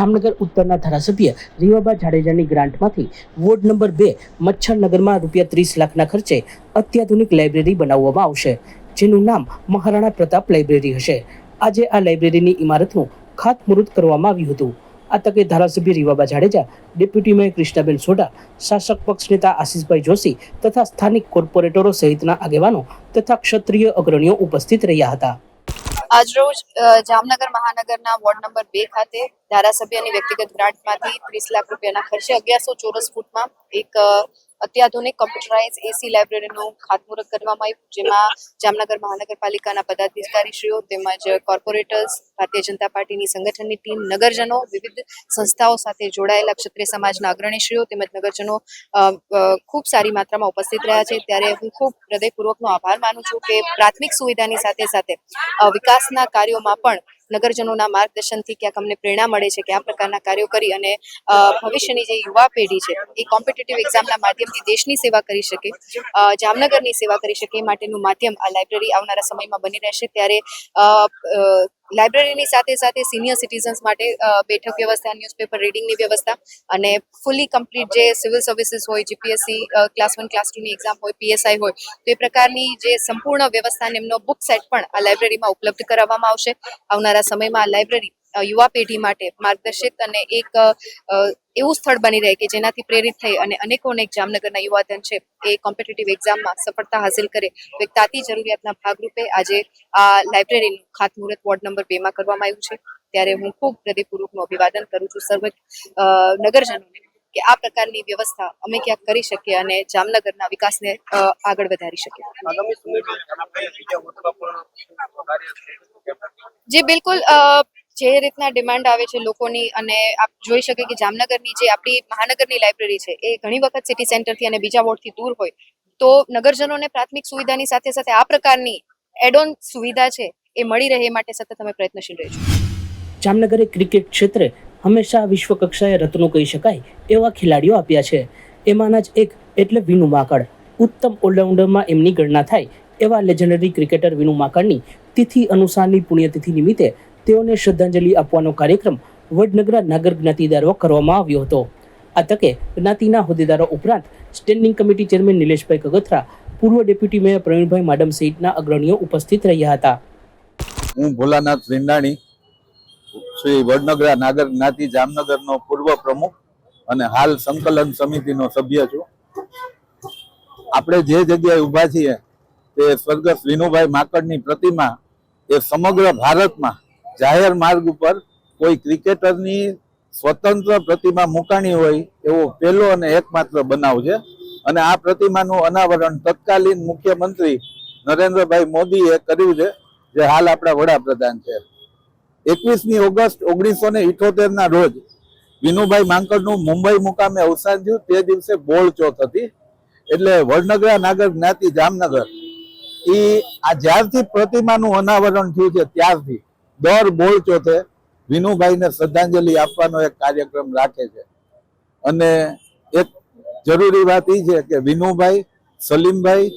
જામનગર ઉત્તરના ધારાસભ્ય રીવાબા જાડેજાની ગ્રાન્ટમાંથી ward number બે મચ્છરનગરમાં રૂપિયા ત્રીસ લાખના ખર્ચે અત્યાધુનિક લાઇબ્રેરી બનાવવામાં આવશે, જેનું નામ મહારાણા પ્રતાપ લાઇબ્રેરી હશે. આજે આ લાઇબ્રેરીની ઇમારતનું ખાતમુહૂર્ત કરવામાં આવ્યું હતું. આ તકે ધારાસભ્ય રીવાબા જાડેજા, ડેપ્યુટી મેયર કૃષ્ણાબેન સોઢા, શાસક પક્ષ નેતા આશીષભાઈ જોશી તથા સ્થાનિક કોર્પોરેટરો સહિતના આગેવાનો તથા ક્ષત્રિય અગ્રણીઓ ઉપસ્થિત રહ્યા હતા. આજરોજ જામનગર મહાનગરના વોર્ડ નંબર બે ખાતે ધારાસભ્યની વ્યક્તિગત ગ્રાન્ટમાંથી ત્રીસ લાખ રૂપિયાના ખર્ચે અગિયારસો ચોરસ ફૂટમાં એક અત્યાધુનિક કમ્પ્યુટરાઇઝ એસી લાઇબ્રેરીનું ખાતમુહૂર્ત કરવામાં આવ્યું, જેમાં જામનગર મહાનગરપાલિકાના પદાધિકારીશ્રીઓ તેમજ કોર્પોરેટર્સ ભારતીય જનતા પાર્ટીની સંગઠનની ટીમ, નગરજનો, વિવિધ સંસ્થાઓ સાથે જોડાયેલા ક્ષત્રિય સમાજના અગ્રણીશ્રીઓ તેમજ નગરજનો ખૂબ સારી માત્રામાં ઉપસ્થિત રહ્યા છે. ત્યારે હું ખૂબ હૃદયપૂર્વકનો આભાર માનું છું કે પ્રાથમિક સુવિધાની સાથે સાથે વિકાસના કાર્યોમાં પણ નગરજનોના માર્ગદર્શનથી ક્યાંક અમને પ્રેરણા મળે છે કે આ પ્રકારના કાર્યો કરી અને ભવિષ્યની જે યુવા પેઢી છે, એ કોમ્પિટિટિવ એક્ઝામના માધ્યમથી દેશની સેવા કરી શકે જામનગરની સેવા કરી શકે એ માટેનું માધ્યમ આ લાઇબ્રેરી આવનારા સમયમાં બની રહેશે. ત્યારે લાઇબ્રેરીની સાથે સાથે સિનિયર સિટીઝન્સ માટે બેઠક વ્યવસ્થા, ન્યૂઝપેપર રીડિંગની વ્યવસ્થા અને ફૂલી કમ્પ્લીટ જે સિવિલ સર્વિસીસ હોય, જીપીએસસી ક્લાસ વન, ક્લાસ ટુની એક્ઝામ હોય, પીએસઆઈ હોય, તો એ પ્રકારની જે સંપૂર્ણ વ્યવસ્થા એમનો બુક સેટ પણ આ લાઇબ્રેરીમાં ઉપલબ્ધ કરાવવામાં આવશે. આવનારા સમયમાં આ લાઇબ્રેરી યુવા પેઢી માટે માર્ગદર્શિત અને એક એવું સ્થળ બની રહે કે જેનાથી પ્રેરિત થઈ અને અનેકો અનેક જામનગરના યુવાધન છે એ કોમ્પિટિટિવ એક્ઝામમાં સફળતા હાંસિલ કરે. તો એક તાતી જરૂરિયાતના ભાગરૂપે આજે આ લાઇબ્રેરીનું ખાતમુહૂર્ત વોર્ડ નંબર બેમાં કરવામાં આવ્યું છે. ત્યારે હું ખૂબ હૃદયપૂર્વકનું અભિવાદન કરું છું સર્વ નગરજનોને કે આ પ્રકારની વ્યવસ્થા અમે ક્યાંક કરી શકીએ અને જામનગરના વિકાસને આગળ વધારી શકીએ. જી બિલકુલ જે રીતના ડિમાન્ડ આવે છે લોકોની અને આપ જોઈ શકે કે જામનગરની જે આપણી મહાનગરની લાઇબ્રેરી છે, એ ઘણી વખત સિટી સેન્ટરથી અને બીજા વોર્ડથી દૂર હોય. તો નગરજનોને પ્રાથમિક સુવિધાની સાથે સાથે આ પ્રકારની એડોન સુવિધા છે, એ મળી રહે એ માટે સતત અમે પ્રયત્નશીલ રહીશું. જામનગરે ક્રિકેટ ક્ષેત્રે હંમેશા વિશ્વ કક્ષાએ રત્નો કહી શકાય એવા ખેલાડીઓ આપ્યા છે. એમાંના જ એક એટલે વિનુ માકડ. ઉત્તમ ઓલરાઉન્ડરમાં એમની ગણના થાય એવા લેજન્ડરી ક્રિકેટર વિનુ માકડની તિથિ અનુસારની પુણ્યતિથિ નિમિત્તે તેઓને શ્રદ્ધાંજલિ આપવાનો કાર્યક્રમ વડનગરા નાગર જ્ઞાતિ કરવામાં આવ્યો હતો. આ તકે જ્ઞાતિના હોદ્દેદારો ઉપરાંત standing committee chairman Nileshbhai Kagathara, પૂર્વ ડેપ્યુટી મેયર પ્રવીણભાઈ માડમ સહિતના અગ્રણીઓ ઉપસ્થિત રહ્યા હતા. હું ભોલાનાથ રીંડાણી, શ્રી વડનગરા નાગર જ્ઞાતિ જામનગરનો પૂર્વ પ્રમુખ અને હાલ સંકલન સમિતિનો સભ્ય છું. આપણે જે જગ્યાએ ઊભા છીએ તે સ્વર્ગસ્થ વિનુભાઈ માકડની પ્રતિમા એ સમગ્ર ભારતમાં જાહેર માર્ગ ઉપર કોઈ ક્રિકેટરની સ્વતંત્ર પ્રતિમા મુકાણી હોય એવો પહેલો અને એકમાત્ર બનાવ છે. અને આ પ્રતિમાનું અનાવરણ તત્કાલીન મુખ્યમંત્રી નરેન્દ્રભાઈ મોદીએ કર્યું છે, જે હાલ આપણા વડાપ્રધાન છે. એકવીસમી ઓગસ્ટ ઓગણીસો ને ઇઠોતેર ના રોજ વિનુભાઈ માંકડનું મુંબઈ મુકામે અવસાન થયું. તે દિવસે બોળ ચોથ હતી. એટલે વડનગરા નાગર જ્ઞાતિ જામનગર. એ આ જ્યારથી પ્રતિમાનું અનાવરણ થયું છે, ત્યારથી. દર બોળ ચોથે વિનુભાઈને શ્રદ્ધાંજલિ આપવાનો એક કાર્યક્રમ રાખે છે. અને એક જરૂરી વાત એ છે કે વિનુભાઈ, સલીમભાઈ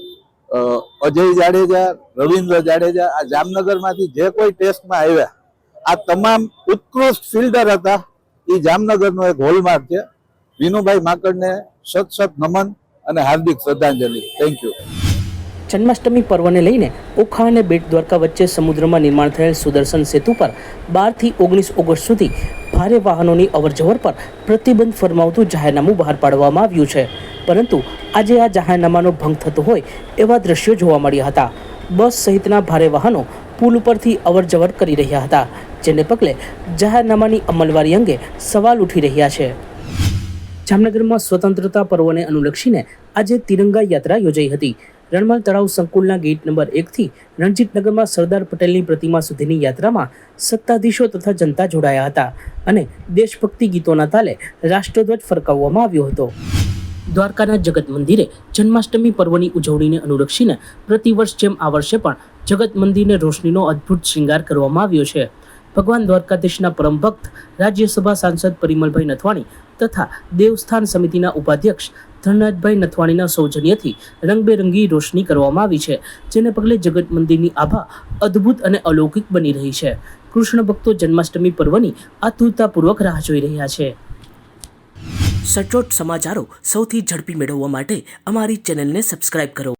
અજય જાડેજા, રવિન્દ્ર જાડેજા આ જામનગરમાંથી જે કોઈ ટેસ્ટમાં આવ્યા, આ તમામ ઉત્કૃષ્ટ ફિલ્ડર હતા. એ જામનગરનો એક હોલમાર્ક છે. વિનુભાઈ માકડને સત સત નમન અને હાર્દિક શ્રદ્ધાંજલિ. થેન્ક યુ જન્માષ્ટમી પર્વને લઈને ઓખા અને બેટ દ્વારકા વચ્ચે સમુદ્રમાં નિર્માણ થયેલ સુદર્શન સેતુ પર બારથી ઓગણીસ ઓગસ્ટ સુધી ભારે વાહનોની અવરજવર પર પ્રતિબંધ ફરમાવતું જાહેરનામું બહાર પાડવામાં આવ્યું છે. પરંતુ આજે આ જાહેરનામાનો ભંગ થતો હોય એવા દ્રશ્યો જોવા મળ્યા હતા. બસ સહિતના ભારે વાહનો પુલ ઉપરથી અવરજવર કરી રહ્યા હતા, જેને પગલે જાહેરનામાની અમલવારી અંગે સવાલ ઉઠી રહ્યા છે. જામનગરમાં સ્વતંત્રતા પર્વને અનુલક્ષીને આજે તિરંગા યાત્રા યોજાઈ હતી. રણમલ તળાવ સંકુલના ગેટ નંબર એકથી રણજીતનગરમાં સરદાર પટેલની પ્રતિમા સુધીની યાત્રામાં સત્તાધીશો તથા જનતા જોડાયા હતા અને દેશભક્તિ ગીતોના તાલે રાષ્ટ્રધ્વજ ફરકાવવામાં આવ્યો હતો. દ્વારકાના જગત મંદિરે જન્માષ્ટમી પર્વની ઉજવણીને અનુલક્ષીને પ્રતિવર્ષ જેમ આ વર્ષે પણ જગત મંદિરને રોશનીનો અદ્ભુત શૃંગાર કરવામાં આવ્યો છે. ભગવાન દ્વારકાધીશના પરમ ભક્ત, રાજ્યસભા સાંસદ પરિમલભાઈ નથવાણી તથા દેવસ્થાન સમિતિના ઉપાધ્યક્ષ ધનરાજભાઈ નથવાણીના સૌજન્યથી રંગબેરંગી રોશની કરવામાં આવી છે, જેને પગલે જગત મંદિરની આભા અદ્ભુત અને અલૌકિક બની રહી છે. કૃષ્ણ ભક્તો જન્માષ્ટમી પર્વની આતુરતાપૂર્વક રાહ જોઈ રહ્યા છે. સચોટ સમાચારો સૌથી ઝડપી મેળવવા માટે અમારી ચેનલને સબસ્ક્રાઇબ કરો.